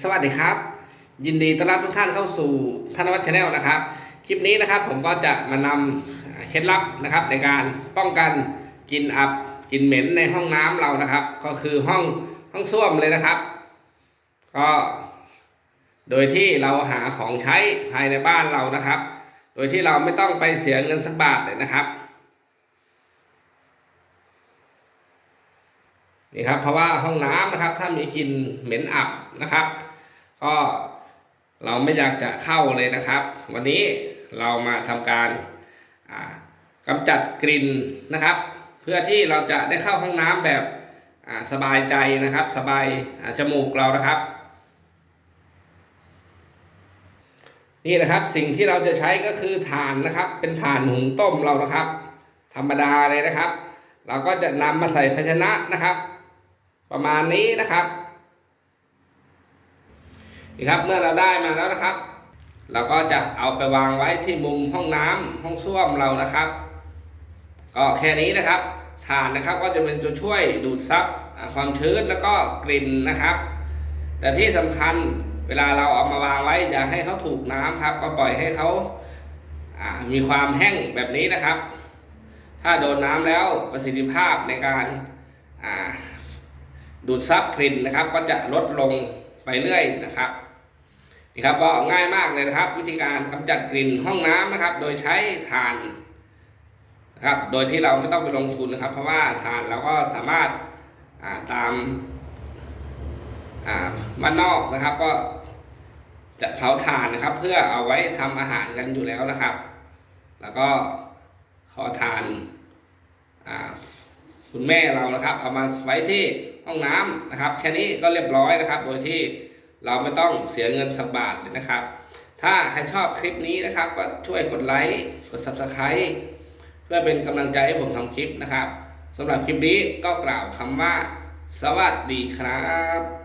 สวัสดีครับ ยินดีต้อนรับทุกท่านเข้าสู่ธนวัฒน์ชาแนลนะครับ คลิปนี้นะครับผมก็จะมานำเคล็ดลับนะครับในการป้องกันกลินอับกลินเหม็นในห้องน้ำเรานะครับ ก็คือห้องห้องส้วมเลยนะครับ ก็ โดยที่เราหาของใช้ภายในบ้านเรานะครับ โดยที่เราไม่ต้องไปเสียเงินสักบาทเลยนะครับ นี่ครับเพราะว่าห้องน้ำนะครับถ้ามีกลิ่นเหม็นอับนะครับ ก็เราไม่อยากจะเข้าเลยนะครับ วันนี้เรามาทำการอ่ากำจัดกลิ่นนะครับ เพื่อที่เราจะได้เข้าห้องน้ำแบบสบายใจนะครับ สบายจมูกเรานะครับ นี่นะครับสิ่งที่เราจะใช้ก็คือถ่านนะครับ เป็นถ่านหุงต้มเรานะครับ ธรรมดาเลยนะครับ เราก็จะนำมาใส่ภาชนะนะครับ ประมาณนี้นะครับนี่ครับเมื่อเราได้มาแล้วนะครับ เราก็จะเอาไปวางไว้ที่มุมห้องน้ำห้องส้วมเรานะครับ ก็แค่นี้นะครับถ่านนะครับก็จะเป็นตัวช่วยดูดซับความชื้นแล้วก็กลิ่นนะครับ แต่ที่สำคัญเวลาเราเอามาวางไว้อย่าให้เขาถูกน้ำครับ ก็ปล่อยให้เขาามีความแห้งแบบนี้นะครับ ถ้าโดนน้ำแล้วประสิทธิภาพในการอ่า ดูดซับกลิ่นนะครับ ก็จะลดลงไปเรื่อยนะครับนี่ครับก็ง่ายมากเลยนะครับ วิธีการกำจัดกลิ่นห้องน้ำนะครับ โดยใช้ถ่านนะครับ โดยที่เราไม่ต้องไปลงทุนนะครับ เพราะว่าถ่านเราก็สามารถาตามอ่าบ้านนอกนะครับ ก็จะเผาถ่านนะครับ เพื่อเอาไว้ทำอาหารกันอยู่แล้วนะครับ แล้วก็ขอทานคุณแม่เรานะครับ เอามาไว้ที่ ห้องน้ำนะครับแค่นี้ก็เรียบร้อยนะครับ โดยที่เราไม่ต้องเสียเงินสักบาทเลยนะครับ ถ้าใครชอบคลิปนี้นะครับ ก็ช่วยกดไลค์กด subscribe เพื่อเป็นกำลังใจให้ผมทำคลิปนะครับสำหรับคลิปนี้ก็กล่าวคำว่า สวัสดีครับ